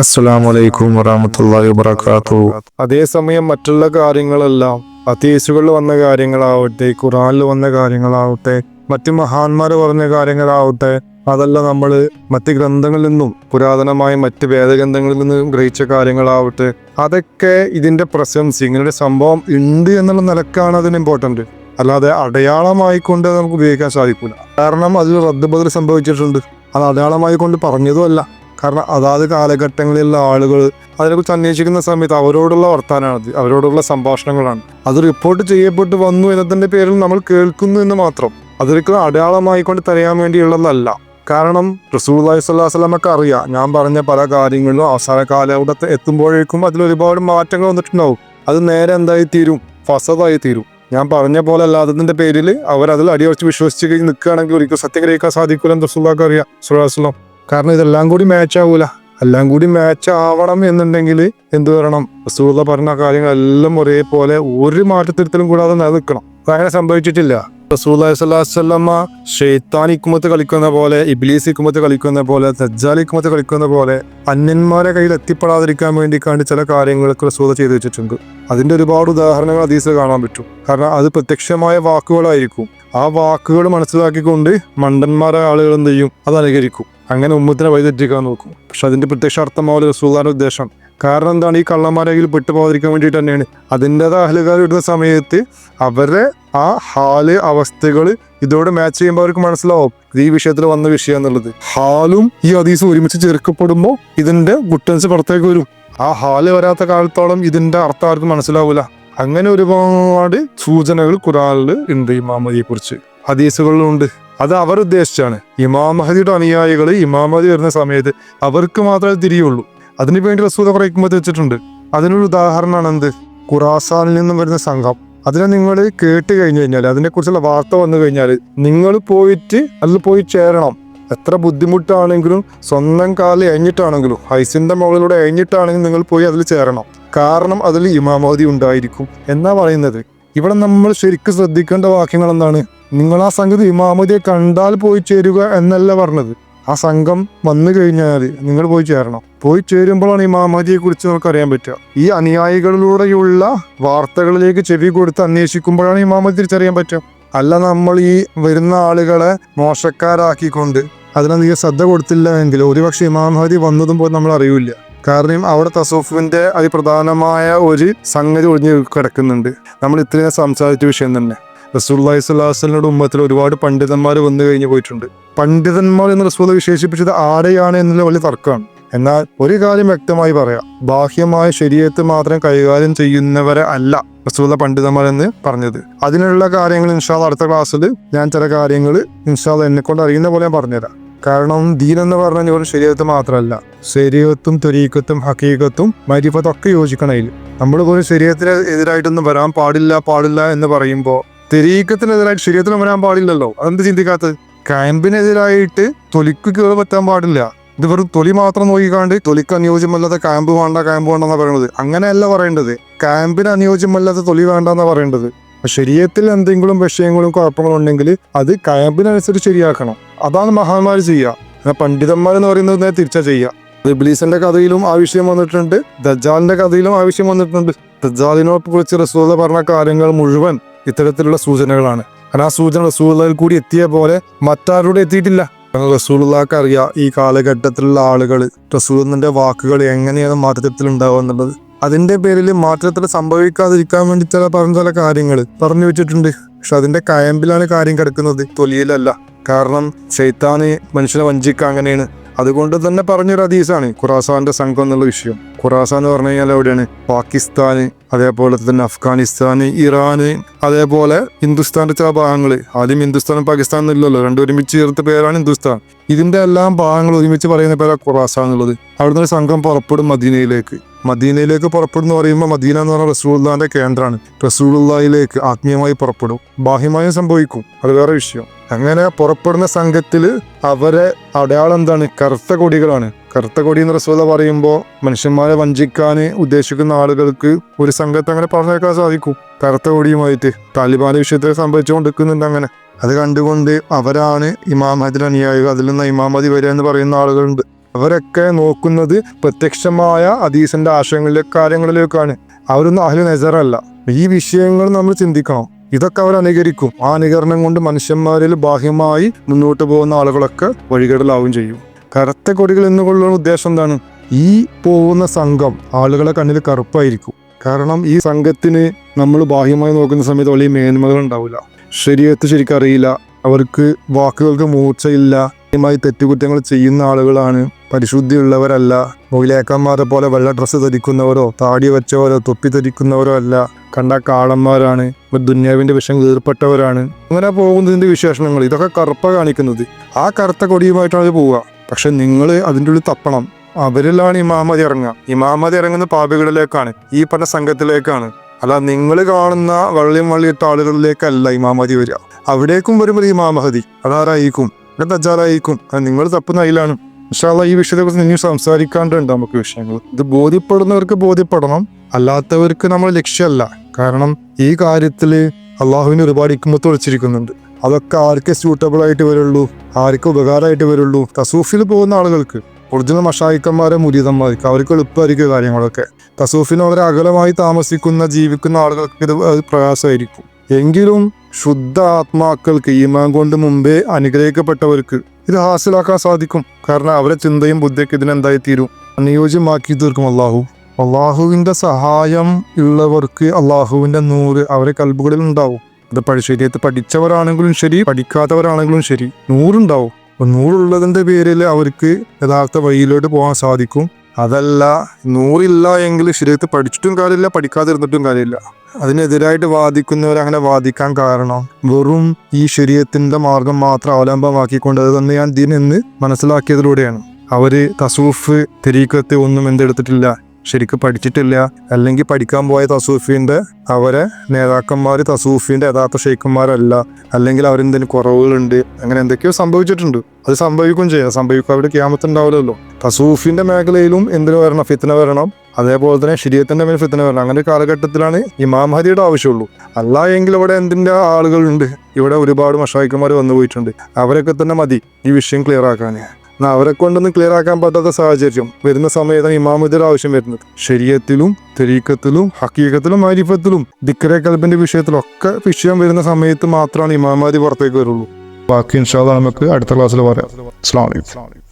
അസ്സലാമലൈക്കും വറഹമത്തല്ലാഹി വബറകാത്തു അതേസമയം മറ്റുള്ള കാര്യങ്ങളെല്ലാം അതീസുകളിൽ വന്ന കാര്യങ്ങളാവട്ടെ ഖുറാനിൽ വന്ന കാര്യങ്ങളാവട്ടെ മറ്റു മഹാന്മാർ പറഞ്ഞ കാര്യങ്ങളാവട്ടെ അതല്ല നമ്മൾ മറ്റ് ഗ്രന്ഥങ്ങളിൽ നിന്നും പുരാതനമായ മറ്റ് വേദഗ്രന്ഥങ്ങളിൽ നിന്നും ഗ്രഹിച്ച കാര്യങ്ങളാവട്ടെ അതൊക്കെ ഇതിന്റെ പ്രശംസ ഇങ്ങനൊരു സംഭവം ഉണ്ട് എന്നുള്ള നിലക്കാണ് അതിന് ഇമ്പോർട്ടന്റ് അല്ലാതെ അടയാളമായിക്കൊണ്ട് നമുക്ക് ഉപയോഗിക്കാൻ സാധിക്കില്ല കാരണം അതിൽ റദ്ദ് ബദൽ സംഭവിച്ചിട്ടുണ്ട്. അത് അടയാളമായി കൊണ്ട് പറഞ്ഞതുമല്ല. കാരണം അതാത് കാലഘട്ടങ്ങളിലുള്ള ആളുകൾ അതിനെക്കുറിച്ച് അന്വേഷിക്കുന്ന സമയത്ത് അവരോടുള്ള വർത്താനാണ് അവരോടുള്ള സംഭാഷണങ്ങളാണ്. അത് റിപ്പോർട്ട് ചെയ്യപ്പെട്ട് വന്നു എന്നതിന്റെ പേരിൽ നമ്മൾ കേൾക്കുന്നു എന്ന് മാത്രം. അതൊരിക്കലും അടയാളമായിക്കൊണ്ട് തരയാൻ വേണ്ടിയുള്ളതല്ല. കാരണം റസൂൽ സ്വല്ലാസ്ലമൊക്കെ അറിയാം. ഞാൻ പറഞ്ഞ പല കാര്യങ്ങളിലും അവസാന കാലഘട്ടത്ത് എത്തുമ്പോഴേക്കും അതിൽ ഒരുപാട് മാറ്റങ്ങൾ വന്നിട്ടുണ്ടാവും. അത് നേരെ എന്തായി തീരും ഫസതായി തീരും ഞാൻ പറഞ്ഞ പോലെ അല്ലാത്തതിന്റെ പേരിൽ അവർ അതിൽ അടിയുറച്ച് വിശ്വസിച്ച് നിൽക്കുകയാണെങ്കിൽ ഒരിക്കലും സത്യം ഗ്രഹിക്കാൻ സാധിക്കൂല റസൂല്ലാക്ക് അറിയാം സുല്ലാസ്ലം കാരണം ഇതെല്ലാം കൂടി മാച്ച് ആവൂല. എല്ലാം കൂടി മാച്ച് ആവണം എന്നുണ്ടെങ്കിൽ എന്ത് വരണം? റസൂള്ള പറഞ്ഞ കാര്യങ്ങളെല്ലാം ഒരേപോലെ ഒരു മാറ്റത്തിരുത്തലും കൂടാതെ നിലനിൽക്കണം. അങ്ങനെ സംഭവിച്ചിട്ടില്ല. റസൂല്ലാസ്വല്ലാസ്വല്ലമ്മ ഷെയ്ത്താൻ ഇക്കുമത്ത് കളിക്കുന്ന പോലെ ഇബ്ലീസ് ഇക്കുമത്ത് കളിക്കുന്ന പോലെ സജ്ജാൽ ഇക്കുമത്ത് കളിക്കുന്ന പോലെ അന്യന്മാരെ കയ്യിൽ എത്തിപ്പെടാതിരിക്കാൻ വേണ്ടി കണ്ട് ചില കാര്യങ്ങൾക്ക് റസൂല ചെയ്തു വെച്ചിട്ടുണ്ട്. അതിന്റെ ഒരുപാട് ഉദാഹരണങ്ങൾ അതീസ് കാണാൻ പറ്റും. കാരണം അത് പ്രത്യക്ഷമായ വാക്കുകളായിരിക്കും. ആ വാക്കുകൾ മനസ്സിലാക്കിക്കൊണ്ട് മണ്ടന്മാരായ ആളുകൾ എന്ത് ചെയ്യും? അത് അനുകരിക്കും. അങ്ങനെ ഉമ്മത്തിനെ വഴിതെറ്റിക്കാൻ നോക്കും. പക്ഷെ അതിന്റെ പ്രത്യക്ഷ അർത്ഥമാവില്ല റസൂല്ലാന്റെ ഉദ്ദേശം. കാരണം എന്താണ്? ഈ കള്ളന്മാരെങ്കിലും പെട്ടുപോകാതിരിക്കാൻ വേണ്ടിയിട്ട് തന്നെയാണ്. അതിന്റെതായ അഹലുകാർ ഇടുന്ന സമയത്ത് അവരെ ആ ഹാൽ അവസ്ഥകൾ ഇതോടെ മാച്ച് ചെയ്യുമ്പോൾ അവർക്ക് മനസ്സിലാവും. ഇത് ഈ വിഷയത്തിൽ വന്ന വിഷയം എന്നുള്ളത്. ഹാലും ഈ അതീസ് ഒരുമിച്ച് ചേർക്കപ്പെടുമ്പോൾ ഇതിന്റെ ഗുട്ടൻസ് പുറത്തേക്ക് വരും. ആ ഹാൽ വരാത്ത കാലത്തോളം ഇതിന്റെ അർത്ഥം ആർക്കും മനസ്സിലാവൂല. അങ്ങനെ ഒരുപാട് സൂചനകൾ ഖുറാനിൽ ഉണ്ട് ഇമാം മാമതിയെ കുറിച്ച് ഹദീസുകളിലുണ്ട്. അത് അവർ ഉദ്ദേശിച്ചാണ്. ഇമാം അനുയായികൾ ഇമാം മഹദി വരുന്ന സമയത്ത് അവർക്ക് മാത്രമേ തിരിയുള്ളൂ. അതിനു വേണ്ടി റസൂദ കുറയ്ക്കുമ്പോൾ വെച്ചിട്ടുണ്ട്. അതിനൊരു ഉദാഹരണമാണ് എന്ത്? ഖുറാസാനിൽ നിന്നും വരുന്ന സംഘം. അതിനെ നിങ്ങൾ കേട്ട് കഴിഞ്ഞു കഴിഞ്ഞാൽ അതിനെക്കുറിച്ചുള്ള വാർത്ത വന്നു കഴിഞ്ഞാൽ നിങ്ങൾ പോയിട്ട് അതിൽ പോയി ചേരണം. എത്ര ബുദ്ധിമുട്ടാണെങ്കിലും സ്വന്തം കാലിൽ എഴിഞ്ഞിട്ടാണെങ്കിലും ഹൈസിന്റെ മുകളിലൂടെ എഴിഞ്ഞിട്ടാണെങ്കിലും നിങ്ങൾ പോയി അതിൽ ചേരണം. കാരണം അതിൽ ഇമാമോദി ഉണ്ടായിരിക്കും. എന്നാ പറയുന്നത്? ഇവിടെ നമ്മൾ ശരിക്കും ശ്രദ്ധിക്കേണ്ട വാക്യങ്ങൾ എന്താണ്? നിങ്ങൾ ആ സംഗതി ഇമാമതിയെ കണ്ടാൽ പോയി ചേരുക എന്നല്ല പറഞ്ഞത്. ആ സംഘം വന്നു കഴിഞ്ഞാൽ നിങ്ങൾ പോയി ചേരണം. പോയി ചേരുമ്പോഴാണ് ഈ മഹാമതിയെ കുറിച്ച് നമുക്ക് അറിയാൻ പറ്റുക. ഈ അനുയായികളിലൂടെയുള്ള വാർത്തകളിലേക്ക് ചെവി കൊടുത്ത് അന്വേഷിക്കുമ്പോഴാണ് ഈ മഹാമതി തിരിച്ചറിയാൻ പറ്റുക. അല്ല നമ്മൾ ഈ വരുന്ന ആളുകളെ മോശക്കാരാക്കിക്കൊണ്ട് അതിനെ നീ ശ്രദ്ധ കൊടുത്തില്ല എങ്കിൽ ഒരുപക്ഷെ ഇമാം ഹരി വന്നതും പോലും നമ്മൾ അറിയില്ല. കാരണം അവിടെ തസൂഫിന്റെ അതിപ്രധാനമായ ഒരു സംഗതി ഒഴിഞ്ഞ് കിടക്കുന്നുണ്ട്. നമ്മൾ ഇത്രയും സംസാരിച്ച വിഷയം തന്നെ. റസൂല്ലാഹി സ്വലാസ്ലിനോട് ഉമ്മത്തിൽ ഒരുപാട് പണ്ഡിതന്മാർ വന്നു കഴിഞ്ഞു പോയിട്ടുണ്ട്. പണ്ഡിതന്മാർ എന്ന് റസൂല വിശേഷിപ്പിച്ചത് ആരെയാണ് എന്നുള്ള വലിയ തർക്കമാണ്. എന്നാൽ ഒരു കാര്യം വ്യക്തമായി പറയാം. ബാഹ്യമായ ശരീരത്ത് മാത്രം കൈകാര്യം ചെയ്യുന്നവരെ അല്ല റസൂല പണ്ഡിതന്മാരെന്ന് പറഞ്ഞത്. അതിനുള്ള കാര്യങ്ങൾ ഇൻഷാൽ അടുത്ത ക്ലാസ്സിൽ ഞാൻ ചില കാര്യങ്ങൾ ഇൻഷാൽ എന്നെ കൊണ്ട് അറിയുന്ന പോലെ ഞാൻ പറഞ്ഞുതരാം. കാരണം ദീൻ എന്ന് പറഞ്ഞാൽ ഒരു ശരീരത്ത് മാത്രമല്ല ശരീരത്തും തൊരീക്കത്തും ഹക്കീകത്തും മരിപ്പതൊക്കെ ഒക്കെ യോജിക്കണം അതിൽ. നമ്മൾ ഒരു ശരീരത്തിന് എതിരായിട്ടൊന്നും വരാൻ പാടില്ല പാടില്ല എന്ന് പറയുമ്പോൾ തെരീക്കത്തിനെതിരായിട്ട് ശരീരത്തിന് വരാൻ പാടില്ലല്ലോ. അതെന്ത് ചിന്തിക്കാത്തത്? ക്യാമ്പിനെതിരായിട്ട് തൊലിക്ക് കയറി പറ്റാൻ പാടില്ല. ഇത് വെറും തൊലി മാത്രം നോക്കിക്കാണ്ട് തൊലിക്ക് അനുയോജ്യമല്ലാത്ത ക്യാമ്പ് വേണ്ട ക്യാമ്പ് വേണ്ടെന്നാണ് പറയുന്നത് അങ്ങനെയല്ല പറയേണ്ടത്. ക്യാമ്പിന് അനുയോജ്യമല്ലാത്ത തൊലി വേണ്ടെന്നാണ് എന്നാ പറയേണ്ടത് ശരീരത്തിൽ എന്തെങ്കിലും വിഷയങ്ങളും കുഴപ്പങ്ങളും ഉണ്ടെങ്കിൽ അത് കയമ്പിനനുസരിച്ച് ശരിയാക്കണം. അതാണ് മഹാന്മാർ ചെയ്യുക. എന്നാൽ പണ്ഡിതന്മാർ എന്ന് പറയുന്നത് നേരെ തിരിച്ചാ ചെയ്യുക. ഇബ്ലീസിന്റെ കഥയിലും ആ വിഷയം വന്നിട്ടുണ്ട്. ദജാലിന്റെ കഥയിലും ആ വിഷയം വന്നിട്ടുണ്ട്. ദജാലിനെ കുറിച്ച് റസൂല പറഞ്ഞ കാര്യങ്ങൾ മുഴുവൻ ഇത്തരത്തിലുള്ള സൂചനകളാണ്. കാരണം ആ സൂചന റസൂലയിൽ കൂടി എത്തിയ പോലെ മറ്റാരോട് എത്തിയിട്ടില്ല. റസൂലുള്ളാക്ക് അറിയാം ഈ കാലഘട്ടത്തിലുള്ള ആളുകൾ റസൂലിന്റെ വാക്കുകൾ എങ്ങനെയാണ് മാറ്റത്തിൽ ഉണ്ടാവുക എന്നുള്ളത്. അതിന്റെ പേരിൽ മാറ്റത്തിൽ സംഭവിക്കാതിരിക്കാൻ വേണ്ടി ചില പറഞ്ഞ ചില കാര്യങ്ങൾ പറഞ്ഞു വെച്ചിട്ടുണ്ട്. പക്ഷെ അതിന്റെ കയമ്പിലാണ് കാര്യം കിടക്കുന്നത്. തൊലിയിലല്ല. കാരണം ചൈത്താന് മനുഷ്യനെ വഞ്ചിക്കുക അങ്ങനെയാണ്. അതുകൊണ്ട് തന്നെ പറഞ്ഞൊരു ഹദീസാണ് ഖുറാസാന്റെ സംഘം എന്നുള്ള വിഷയം. ഖുറാസാൻ എന്ന് പറഞ്ഞു കഴിഞ്ഞാൽ എവിടെയാണ്? പാകിസ്ഥാന് അതേപോലെ തന്നെ അഫ്ഗാനിസ്ഥാന് ഇറാന് അതേപോലെ ഹിന്ദുസ്ഥാന്റെ ചില ഭാഗങ്ങൾ ആദ്യം ഹിന്ദുസ്ഥാനും പാകിസ്ഥാനും ഇല്ലല്ലോ രണ്ടു ഒരുമിച്ച് ചേർത്ത പേരാണ് ഹിന്ദുസ്ഥാൻ. ഇതിന്റെ എല്ലാം ഭാഗങ്ങൾ ഒരുമിച്ച് പറയുന്ന പേരാണ് ഖുറാസാൻ എന്നുള്ളത്. അവിടുന്ന് ഒരു സംഘം പുറപ്പെടും മദീനയിലേക്ക്. മദീനയിലേക്ക് പുറപ്പെടുന്ന പറയുമ്പോൾ മദീന എന്ന് പറഞ്ഞാൽ റസൂള്ളാന്റെ കേന്ദ്രമാണ്. റസൂലുള്ളാഹിലേക്ക് ആത്മീയമായി പുറപ്പെടും. ബാഹ്യമായും സംഭവിക്കും. അത് വേറെ വിഷയം. അങ്ങനെ പുറപ്പെടുന്ന സംഘത്തിൽ അവരെ അടയാളം എന്താണ്? കറുത്ത കൊടികളാണ്. കറുത്ത കൊടി എന്ന് റസൂല പറയുമ്പോൾ മനുഷ്യന്മാരെ വഞ്ചിക്കാൻ ഉദ്ദേശിക്കുന്ന ആളുകൾക്ക് ഒരു സംഘത്തെ അങ്ങനെ പറഞ്ഞേക്കാൻ സാധിക്കും. കറുത്ത കൊടിയുമായിട്ട് താലിബാന്റെ വിഷയത്തിൽ സംഭവിച്ചുകൊണ്ടിരിക്കുന്നുണ്ട് അങ്ങനെ. അത് കണ്ടുകൊണ്ട് അവരാണ് ഇമാം മഹദിൽ അനുയായികൾ അതിൽ നിന്ന് ഇമാമതി വരിക എന്ന് പറയുന്ന ആളുകളുണ്ട്. അവരൊക്കെ നോക്കുന്നത് പ്രത്യക്ഷമായ അദീസിന്റെ ആശയങ്ങളിലെ കാര്യങ്ങളിലേക്കാണ്. അവരൊന്നും അഹ്ലു നജറല്ല. ഈ വിഷയങ്ങൾ നമ്മൾ ചിന്തിക്കണം. ഇതൊക്കെ അവർ അനുകരിക്കും. ആ അനുകരണം കൊണ്ട് മനുഷ്യന്മാരിൽ ബാഹ്യമായി മുന്നോട്ട് പോകുന്ന ആളുകളൊക്കെ വഴികേടലാവും ചെയ്യും. കറുത്ത കൊടികൾ എന്നുകൊള്ളുന്ന ഉദ്ദേശം എന്താണ്? ഈ പോകുന്ന സംഘം ആളുകളെ കണ്ണിൽ കറുപ്പായിരിക്കും. കാരണം ഈ സംഘത്തിന് നമ്മൾ ബാഹ്യമായി നോക്കുന്ന സമയത്ത് വലിയ മേന്മകൾ ഉണ്ടാവില്ല. ശരീരത്ത് ശരിക്കും അറിയില്ല അവർക്ക് വാക്കുകൾക്ക് മൂർച്ചയില്ല. മായി തെറ്റുകുറ്റങ്ങൾ ചെയ്യുന്ന ആളുകളാണ്. പരിശുദ്ധിയുള്ളവരല്ല. മൊയിലേക്കന്മാരെ പോലെ വെള്ള ഡ്രസ്സ് ധരിക്കുന്നവരോ താടി വെച്ചവരോ തൊപ്പി ധരിക്കുന്നവരോ അല്ല. കണ്ട കാളന്മാരാണ്. ദുന്യാവിന്റെ വിഷം ഏർപ്പെട്ടവരാണ് അങ്ങനെ പോകുന്നതിന്റെ വിശേഷണങ്ങൾ. ഇതൊക്കെ കറുപ്പ കാണിക്കുന്നത്. ആ കറുത്ത കൊടിയുമായിട്ടാണ് പോവുക. പക്ഷെ നിങ്ങൾ അതിന്റെ ഉള്ളിൽ തപ്പണം. അവരിലാണ് ഇമാമതി ഇറങ്ങുക. ഇമാമതി ഇറങ്ങുന്ന പാപികളിലേക്കാണ്. ഈ പറഞ്ഞ സംഘത്തിലേക്കാണ്. അല്ല നിങ്ങൾ കാണുന്ന വള്ളിയും വള്ളിയിട്ട ആളുകളിലേക്കല്ല ഇമാമതി വരിക. അവിടേക്കും വരുമ്പോൾ ഇമാമഹതി. അതാരായിരിക്കും? ഇവിടെ തജ്ജാറായിരിക്കും അത് നിങ്ങൾ തപ്പുന്ന അതിലാണ് പക്ഷേ ഈ വിഷയത്തെക്കുറിച്ച് നിങ്ങൾ സംസാരിക്കാണ്ടുണ്ട് നമുക്ക് വിഷയങ്ങൾ. ഇത് ബോധ്യപ്പെടുന്നവർക്ക് ബോധ്യപ്പെടണം. അല്ലാത്തവർക്ക് നമ്മൾ ലക്ഷ്യമല്ല. കാരണം ഈ കാര്യത്തിൽ അള്ളാഹുവിന് ഒരുപാട് ഇക്കുമത്ത് വിളിച്ചിരിക്കുന്നുണ്ട് അതൊക്കെ ആർക്ക് സ്യൂട്ടബിൾ ആയിട്ട് വരുള്ളൂ? ആർക്ക് ഉപകാരമായിട്ട് വരുള്ളൂ? തസൂഫിൽ പോകുന്ന ആളുകൾക്ക് ഒറിജിനൽ മഷായിക്കന്മാരെ മുരീതന്മാർക്ക് അവർക്ക് എളുപ്പമായിരിക്കും കാര്യങ്ങളൊക്കെ. തസൂഫിന് വളരെ അകലമായി താമസിക്കുന്ന ജീവിക്കുന്ന ആളുകൾക്ക് ഇത് പ്രയാസമായിരിക്കും. എങ്കിലും ശുദ്ധ ആത്മാക്കൾക്ക് ഈമാൻ കൊണ്ട് മുമ്പേ അനുഗ്രഹിക്കപ്പെട്ടവർക്ക് ഇത് ഹാസിലാക്കാൻ സാധിക്കും. കാരണം അവരെ ചിന്തയും ബുദ്ധിയൊക്കെ ഇതിനെന്തായി തീരും അനുയോജ്യമാക്കി തീർക്കും അള്ളാഹു. അള്ളാഹുവിന്റെ സഹായം ഉള്ളവർക്ക് അള്ളാഹുവിന്റെ നൂറ് അവരെ കൽബുകളിൽ ഉണ്ടാവും. അത് പഴശ്ശേരിയത്ത് പഠിച്ചവരാണെങ്കിലും ശരി പഠിക്കാത്തവരാണെങ്കിലും ശരി. നൂറുണ്ടാവും. അപ്പൊ നൂറുള്ളതിന്റെ പേരിൽ അവർക്ക് യഥാർത്ഥ വഴിയിലോട്ട് പോകാൻ സാധിക്കും. അതല്ല നൂറില്ല എങ്കിൽ ശരീരത്തിൽ പഠിച്ചിട്ടും കാര്യമില്ല പഠിക്കാതിരുന്നിട്ടും കാര്യമില്ല. അതിനെതിരായിട്ട് വാദിക്കുന്നവർ അങ്ങനെ വാദിക്കാൻ കാരണം വെറും ഈ ശരീരത്തിന്റെ മാർഗം മാത്രം അവലംബമാക്കിക്കൊണ്ട് അത് തന്നെ ഞാൻ ദീൻ എന്ന് മനസ്സിലാക്കിയതിലൂടെയാണ്. അവർ തസൂഫ് തിരീക്കത്ത് ഒന്നും എന്തെടുത്തിട്ടില്ല. ശരിക്കും പഠിച്ചിട്ടില്ല. അല്ലെങ്കിൽ പഠിക്കാൻ പോയ തസൂഫിന്റെ അവരെ നേതാക്കന്മാർ തസൂഫിന്റെ യഥാർത്ഥ ഷെയ്ഖന്മാരല്ല അല്ലെങ്കിൽ അവരെന്തെങ്കിലും കുറവുകളുണ്ട്. അങ്ങനെ എന്തൊക്കെയോ സംഭവിച്ചിട്ടുണ്ട്. അത് സംഭവിക്കും ചെയ്യാം. സംഭവിക്കും അവിടെ ക്യാമത്തുണ്ടാവില്ലല്ലോ തസൂഫിന്റെ മേഖലയിലും എന്തിനു വരണം? ഫിത്തിന് വരണം. അതേപോലെ തന്നെ ശരീരത്തിന്റെ മേൽ ഫിത്തന വരണം. അങ്ങനെ കാലഘട്ടത്തിലാണ് ഇമാം ഹദിയുടെ ആവശ്യമുള്ളൂ. അല്ല എങ്കിൽ ഇവിടെ എന്തിന്റെ ആളുകളുണ്ട്? ഇവിടെ ഒരുപാട് മഷായിക്കന്മാർ വന്നു പോയിട്ടുണ്ട്. അവരൊക്കെ തന്നെ മതി ഈ വിഷയം ക്ലിയർ ആക്കാൻ. എന്നാൽ അവരെ കൊണ്ടൊന്നും ക്ലിയർ ആക്കാൻ പറ്റാത്ത സാഹചര്യം വരുന്ന സമയത്താണ് ഇമാമുദ്ദീർ ആവശ്യം വരുന്നത്. ശരീരത്തിലും തെരീക്കത്തിലും ഹക്കീക്കത്തിലും മാരിഫത്തിലും ദിക്കറെ കൽബിന്റെ വിഷയത്തിലൊക്കെ വിഷയം വരുന്ന സമയത്ത് മാത്രമാണ് ഇമാമാതി പുറത്തേക്ക് വരുള്ളൂ. ബാക്കി ഇൻഷാല്ല നമുക്ക് അടുത്ത ക്ലാസ്സിൽ പറയാം. അസ്സാം വലൈക്കും